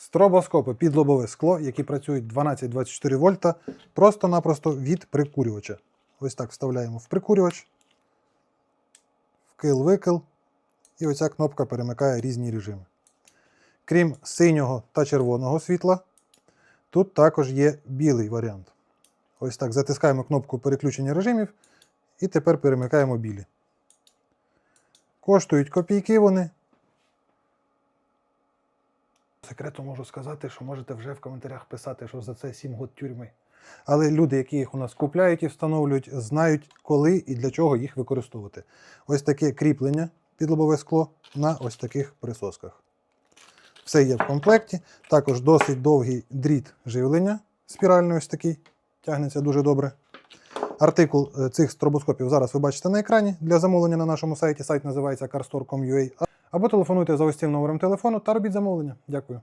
Стробоскопи під лобове скло, які працюють 12-24 вольта, просто-напросто від прикурювача. Ось так вставляємо в прикурювач, вкил-викил, і оця кнопка перемикає різні режими. Крім синього та червоного світла, тут також є білий варіант. Ось так затискаємо кнопку переключення режимів і тепер перемикаємо білі. Коштують копійки вони. Секрету можу сказати, що можете вже в коментарях писати, що за це 7 год тюрми. Але люди, які їх у нас купляють і встановлюють, знають, коли і для чого їх використовувати. Ось таке кріплення під лобове скло на ось таких присосках. Все є в комплекті. Також досить довгий дріт живлення спіральний ось такий. Тягнеться дуже добре. Артикул е, цих стробоскопів зараз ви бачите на екрані для замовлення на нашому сайті. Сайт називається carstore.com.ua. Або телефонуйте за ось цим номером телефону та робіть замовлення. Дякую.